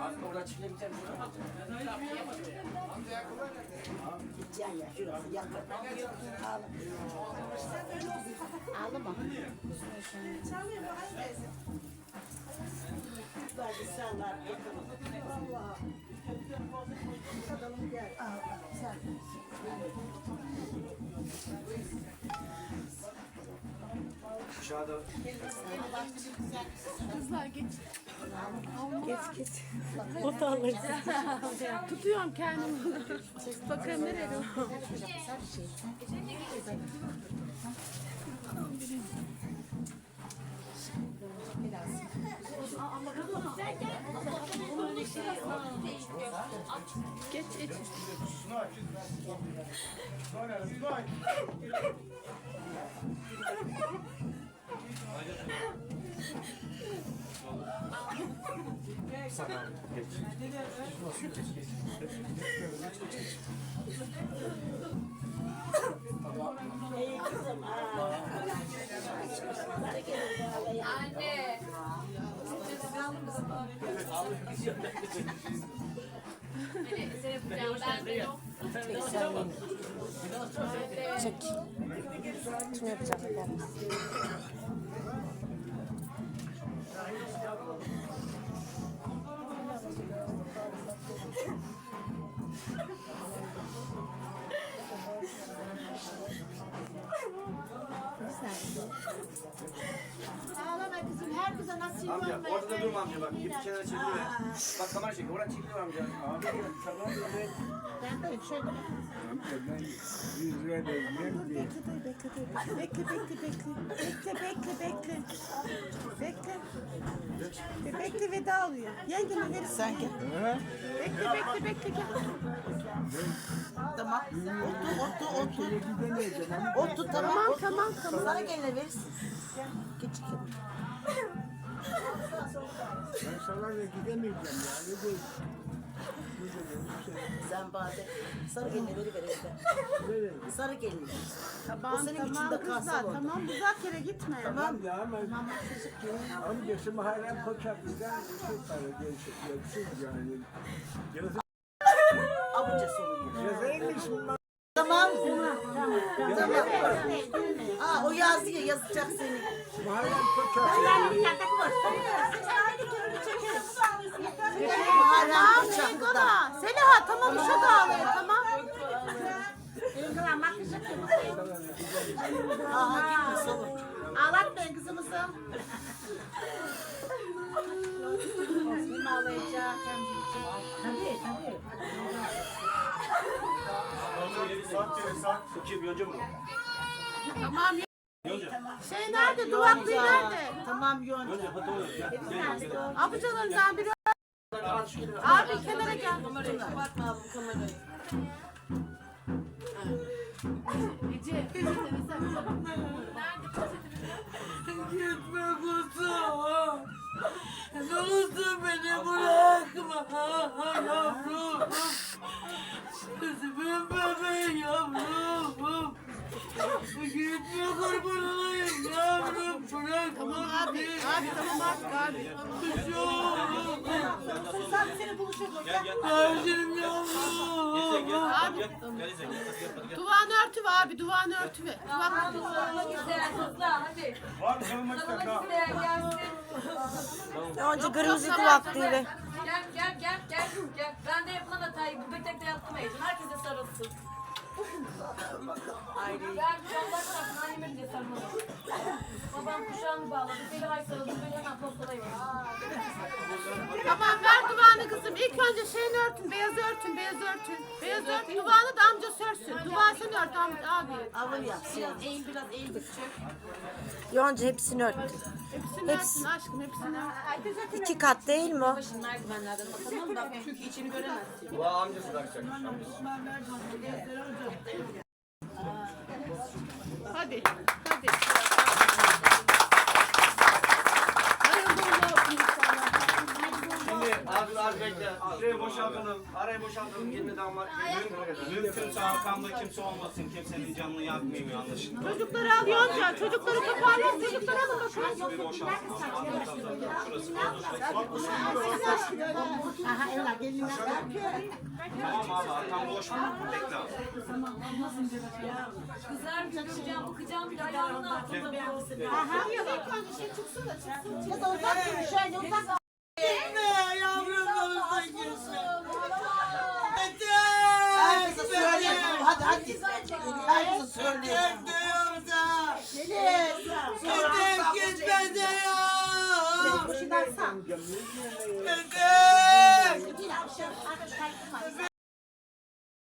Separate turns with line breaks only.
Abi orada çiftlemişler.
Gideceksin ya şurası yakın. Ağlama. Ağlama. Çalıyor bu hal teyze. Pakistanlar. Allah.
Aşağıda. Kızlar geç. Geç geç. Ota alırız.
Tutuyorum kendimi. Bakın nereye?
Güzel bir şey. Geç iç. Sana
geç. İyi kızım. Anne. Abi bir şey
Çek.
Tüm yapacaklarımız. Güzel kıza nasıl
Amca
yorma
ortada durma amca bak. Git kenara çekiliyor ya. Bak kamera çekiyor. Oradan çekiliyor amca. Abi tamam dedi.
Ben de şöyle. Ben yüzüne değmem diye.
Bekle dayı, bekle dayı. Bekle bekle bekle. Bekle bekle bekle. Bekle. Be- Bekle veda oluyor. Yengeme verir sanki. He? Bekle bekle bekle gel.
Tamam. Otu, otu, otu. Otu tamam.
Tamam tamam tamam.
Sana gene verirsin. Geç iki.
Ben sarayla gidemeyeceğim ya. Ne diyeyim? Ne diyeyim?
Sen bazen sarı geline veri verirsen. Nereye? Sarı geline.
Tamam,
senin
tamam
içinde kalsın
kızlar,
orada.
tamam güzel kere gitme.
Tamam ya ben Tamam, çocuk ya. ama yaşım halen koçaklıdan şey para gençlik ya bir şey yani. Yazık
Abuca sonu
gibi. yazayım mı şimdi ben?
Tamam mı? Tamam. Tamam. tamam. Aa, o yazdı ya yazacak seni.
Muharrem Köker.
Muharrem
Köker. Selaha tamam işe dağılıyor tamam.
Ağlat
ben kızımızım. saat gelir
saat. İki
bir önce mi?
Tamam. Şey nerede? Duvaklı nerede?
Tamam
yön.
Abucalarından biri. Abi kenara gel.
Kamerayı bakma abi kamerayı.
Ece.
Gitme kusura. Ne olursun beni bırak. Bırakma ha, ha yavrum. Gözümün bebeği yavrum. Gitme kurban olayım yavrum. Bırakma
tamam abi, beni. Abi tamam abi. abi.
Bir.
Sen seni buluşalım.
Gel gel.
Ağzım yavrum.
Gel gel.
Duvan örtüve abi. Duvan
örtüve. Duvan örtüve. Sarılmak.
Var mı
sarılmak isteyen gelsin.
Önce kırmızı
duvak değil. Gel gel gel gel gel. Ben de yapılan hatayı bu betekte yaptım Ece. Herkese sarılsın. Ben Allah çarpsın anneme bile sarılmadım. Babam kuşağını bağladı. Deli hay sarıldı. Böyle hemen postalayım.
Tamam ver duvağını kızım. İlk önce şeyini örtün. Beyaz örtün. Beyaz örtün. Beyaz örtün. Duvağını da amca sörsün. Duvağı sen ört am- abi.
Avır yapsın.
Biraz eğil biraz eğil küçük.
Yonca hepsini örttü.
Hepsini örtün aşkım. Hepsini ört.
İki kat değil mi o?
Başın merdivenlerden bakalım da çünkü içini göremezsin.
Ulan amcası takacak.
Hadi. Hadi.
Bekle. Şurayı boşaltalım. Arayı boşaltalım. Yeni damat. Müm-
Mümkünse arkamda kimse olmasın. Kimsenin canını yakmayayım yanlışlıkla.
Çocukları al Yonca. Çocukları toparlayın. Çocukları alın bakın.
Bir boşalsın. Şurası boş.
Aha Ela gelin.
Tamam abi arkam boş mu? Bekle abi.
Kızlar götüreceğim, bakacağım bir ayağımın altında.
Aha. Ya da uzak dur şöyle uzak.
Yavrum olsun
Herkese söyle. Hadi hadi. Herkese söyle. Gelin.
Gitmedi ya.
Boşuna sal.